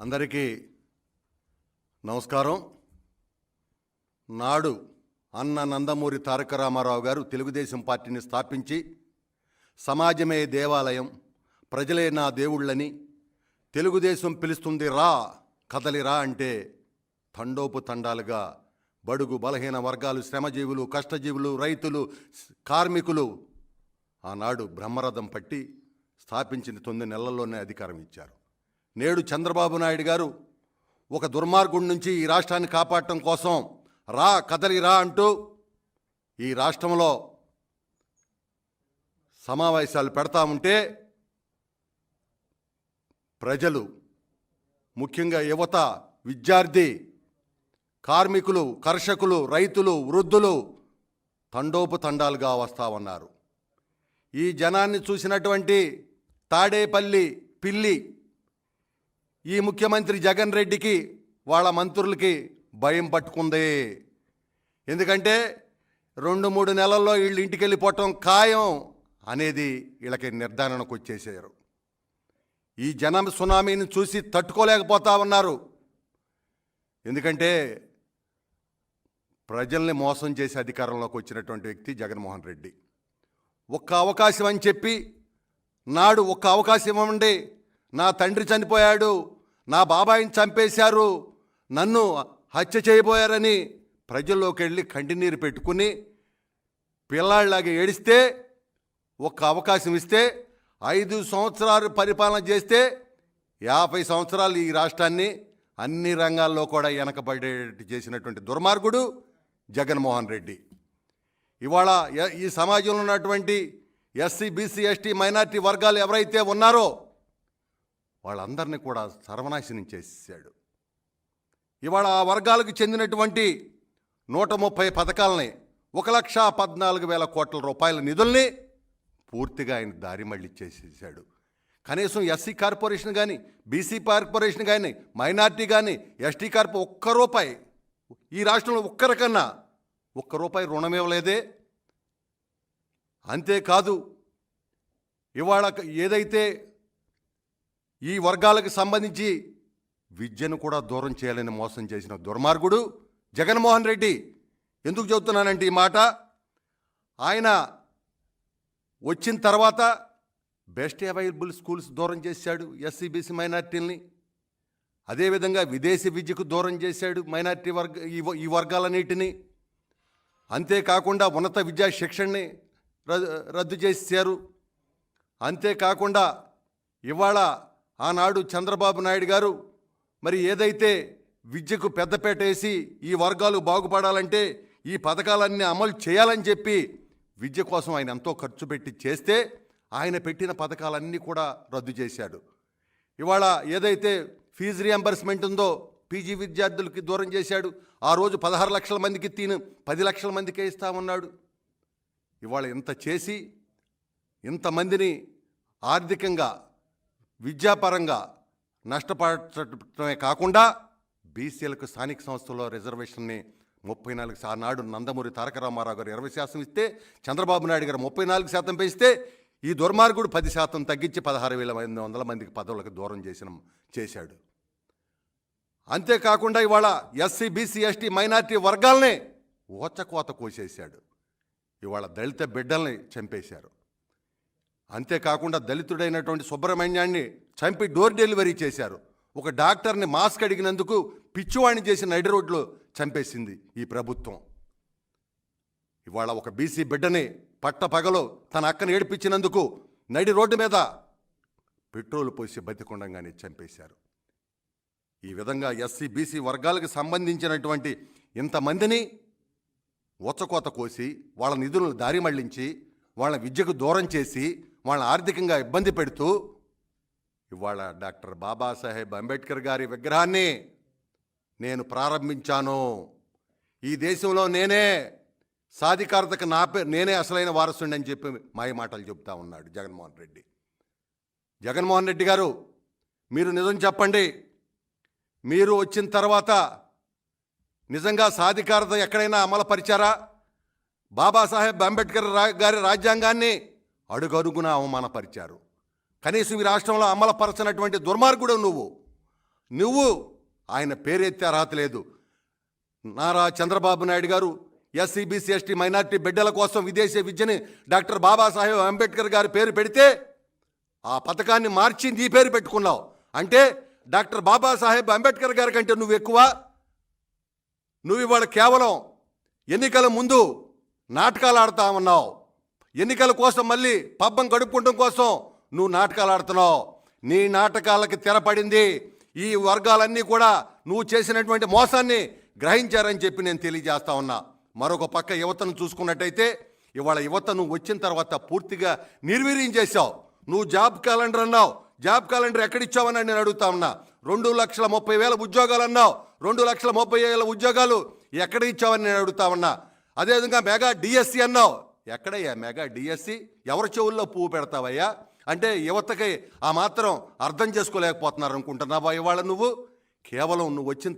అందరికీ నమస్కారం. నాడు అన్న నందమూరి తారక రామారావు గారు తెలుగుదేశం పార్టీని స్థాపించి సమాజమే దేవాలయం ప్రజలే నా దేవుళ్ళని తెలుగుదేశం పిలుస్తుంది రా కదలిరా అంటే తండోపు తండాలుగా బడుగు బలహీన వర్గాలు శ్రమజీవులు కష్టజీవులు రైతులు కార్మికులు ఆనాడు బ్రహ్మరథం పట్టి స్థాపించిన తొమ్మిది నెలల్లోనే అధికారం ఇచ్చారు. నేడు చంద్రబాబు నాయుడు గారు ఒక దుర్మార్గుడి నుంచి ఈ రాష్ట్రాన్ని కాపాడటం కోసం రా కదలి రా అంటూ ఈ రాష్ట్రంలో సమావేశాలు పెడతా ఉంటే ప్రజలు ముఖ్యంగా యువత విద్యార్థి కార్మికులు కర్షకులు రైతులు వృద్ధులు తండోపు తండాలుగా వస్తా ఉన్నారు. ఈ జనాన్ని చూసినటువంటి తాడేపల్లి పిల్లి ఈ ముఖ్యమంత్రి జగన్ రెడ్డికి వాళ్ళ మంత్రులకి భయం పట్టుకుంది. ఎందుకంటే రెండు మూడు నెలల్లో వీళ్ళు ఇంటికి వెళ్ళిపోవటం ఖాయం అనేది వీళ్ళకి నిర్ధారణకు వచ్చేసారు. ఈ జనం సునామీని చూసి తట్టుకోలేకపోతా ఉన్నారు ఎందుకంటే ప్రజల్ని మోసం చేసి అధికారంలోకి వచ్చినటువంటి వ్యక్తి జగన్మోహన్ రెడ్డి. ఒక్క అవకాశం అని చెప్పి నాడు ఒక్క అవకాశం ఇవ్వండి నా తండ్రి చనిపోయాడు నా బాబాయిని చంపేశారు నన్ను హత్య చేయబోయారని ప్రజల్లోకి వెళ్ళి కంటినీరు పెట్టుకుని పిల్లాళ్ళలాగా ఏడిస్తే ఒక్క అవకాశం ఇస్తే ఐదు సంవత్సరాలు పరిపాలన చేస్తే యాభై సంవత్సరాలు ఈ రాష్ట్రాన్ని అన్ని రంగాల్లో కూడా వెనకబడేటట్టు చేసినటువంటి దుర్మార్గుడు జగన్మోహన్ రెడ్డి. ఇవాళ ఈ సమాజంలో ఉన్నటువంటి ఎస్సీ బీసీ ఎస్టీ మైనార్టీ వర్గాలు ఎవరైతే ఉన్నారో వాళ్ళందరినీ కూడా సర్వనాశనం చేసేసాడు ఇవాళ ఆ వర్గాలకు చెందినటువంటి నూట ముప్పై పథకాలని ఒక లక్ష పద్నాలుగు వేల కోట్ల రూపాయల నిధుల్ని పూర్తిగా ఆయన దారి మళ్ళీ చేసేసాడు. కనీసం ఎస్సీ కార్పొరేషన్ కానీ బీసీ కార్పొరేషన్ కానీ మైనార్టీ కానీ ఎస్టీ కార్పొ ఒక్క రూపాయి ఈ రాష్ట్రంలో ఒక్కరికన్నా ఒక్క రూపాయి రుణం ఇవ్వలేదే. అంతేకాదు ఇవాళ ఏదైతే ఈ వర్గాలకు సంబంధించి విద్యను కూడా దూరం చేయాలని మోసం చేసిన దుర్మార్గుడు జగన్మోహన్ రెడ్డి. ఎందుకు చెబుతున్నానంటే ఈ మాట? ఆయన వచ్చిన తర్వాత బెస్ట్ అవైలబుల్ స్కూల్స్ దూరం చేశాడు ఎస్సీబీసీ మైనార్టీలని. అదేవిధంగా విదేశీ విద్యకు దూరం చేశాడు మైనార్టీ వర్గ ఈ ఈ వర్గాలన్నిటినీ. అంతేకాకుండా ఉన్నత విద్యా శిక్షణని రద్దు చేశారు. అంతేకాకుండా ఇవాళ ఆనాడు చంద్రబాబు నాయుడు గారు మరి ఏదైతే విద్యకు పెద్దపేట వేసి ఈ వర్గాలు బాగుపడాలంటే ఈ పథకాలన్నీ అమలు చేయాలని చెప్పి విద్య కోసం ఆయన ఎంతో ఖర్చు పెట్టి చేస్తే ఆయన పెట్టిన పథకాలన్నీ కూడా రద్దు చేశాడు. ఇవాళ ఏదైతే ఫీజు రియంబర్స్మెంట్ ఉందో పీజీ విద్యార్థులకి దూరం చేశాడు. ఆ రోజు పదహారు లక్షల మందికి తీను పది లక్షల మందికే ఇస్తామన్నాడు. ఇవాళ ఇంత చేసి ఇంతమందిని ఆర్థికంగా విద్యాపరంగా నష్టపడటమే కాకుండా బీసీలకు స్థానిక సంస్థల్లో రిజర్వేషన్ని ముప్పై నాలుగు శా- ఆనాడు నందమూరి తారక రామారావు గారు ఇరవై శాతం ఇస్తే చంద్రబాబు నాయుడు గారు ముప్పై నాలుగు శాతం పెంచితే ఈ దుర్మార్గుడు పది శాతం తగ్గించి పదహారు వేల ఎనిమిది వందల మందికి పదవులకు దూరం చేసిన చేశాడు. అంతేకాకుండా ఇవాళ ఎస్సీ బీసీ ఎస్టీ మైనార్టీ వర్గాల్ని ఓచకోత కోసేశాడు. ఇవాళ దళిత బిడ్డల్ని చంపేశారు. అంతేకాకుండా దళితుడైనటువంటి సుబ్రహ్మణ్యాన్ని చంపి డోర్ డెలివరీ చేశారు. ఒక డాక్టర్ని మాస్క్ అడిగినందుకు పిచ్చివాణి చేసి నడి రోడ్లో చంపేసింది ఈ ప్రభుత్వం. ఇవాళ ఒక బీసీ బిడ్డని పట్టపగలో తన అక్కని ఏడిపించినందుకు నడి రోడ్డు మీద పెట్రోల్ పోసి బతికొండంగానే చంపేశారు. ఈ విధంగా ఎస్సీ బీసీ వర్గాలకు సంబంధించినటువంటి ఇంతమందిని ఉచ్చకోత కోసి వాళ్ళ నిధులను దారి మళ్ళించి వాళ్ళ విద్యకు దూరం చేసి వాళ్ళని ఆర్థికంగా ఇబ్బంది పెడుతూ ఇవాళ డాక్టర్ బాబాసాహెబ్ అంబేద్కర్ గారి విగ్రహాన్ని నేను ప్రారంభించాను. ఈ దేశంలో నేనే సాధికారతకు నా పే నేనే అసలైన వారసుని అని చెప్పి మాయ మాటలు చెబుతా ఉన్నాడు జగన్మోహన్ రెడ్డి. జగన్మోహన్ రెడ్డి గారు మీరు నిజం చెప్పండి. మీరు వచ్చిన తర్వాత నిజంగా సాధికారత ఎక్కడైనా అమలుపరిచారా? బాబాసాహెబ్ అంబేద్కర్ రా- గారి రాజ్యాంగాన్ని అడుగడుగున అవమానపరిచారు. కనీసం ఈ రాష్ట్రంలో అమలుపరచినటువంటి దుర్మార్గుడు నువ్వు. నువ్వు ఆయన పేరెత్తే అర్హత లేదు. నారా చంద్రబాబు నాయుడు గారు ఎస్సీ బీసీ ఎస్టీ మైనార్టీ బిడ్డల కోసం విదేశీ విద్యని డాక్టర్ బాబాసాహెబ్ అంబేద్కర్ గారి పేరు పెడితే ఆ పథకాన్ని మార్చి నీ పేరు పెట్టుకున్నావు. అంటే డాక్టర్ బాబాసాహెబ్ అంబేద్కర్ గారి కంటే నువ్వు ఎక్కువ. నువ్వు ఇవాళ కేవలం ఎన్నికల ముందు నాటకాలు ఆడుతా ఉన్నావు. ఎన్నికల కోసం మళ్ళీ పబ్బం గడుపుకోవడం కోసం నువ్వు నాటకాలు ఆడుతున్నావు. నీ నాటకాలకి తెరపడింది. ఈ వర్గాలన్నీ కూడా నువ్వు చేసినటువంటి మోసాన్ని గ్రహించారని చెప్పి నేను తెలియజేస్తా ఉన్నా. మరొక పక్క యువతను చూసుకున్నట్టయితే ఇవాళ యువత నువ్వు వచ్చిన తర్వాత పూర్తిగా నిర్వీర్యం చేశావు. నువ్వు జాబ్ క్యాలెండర్ అన్నావు. జాబ్ క్యాలెండర్ ఎక్కడిచ్చావని నేను అడుగుతా ఉన్నా. రెండు లక్షల ముప్పై వేల ఉద్యోగాలు అన్నావు. రెండు లక్షల ముప్పై వేల ఉద్యోగాలు ఎక్కడ ఇచ్చావని నేను అడుగుతా ఉన్నా. అదేవిధంగా మెగా డిఎస్సి అన్నావు. ఎక్కడయ్యా మెగా డిఎస్సి? ఎవరి చెవుల్లో పువ్వు పెడతావయ్యా? అంటే యువతకి ఆ మాత్రం అర్థం చేసుకోలేకపోతున్నారు అనుకుంటున్నావా ఇవాళ నువ్వు? కేవలం నువ్వు వచ్చిన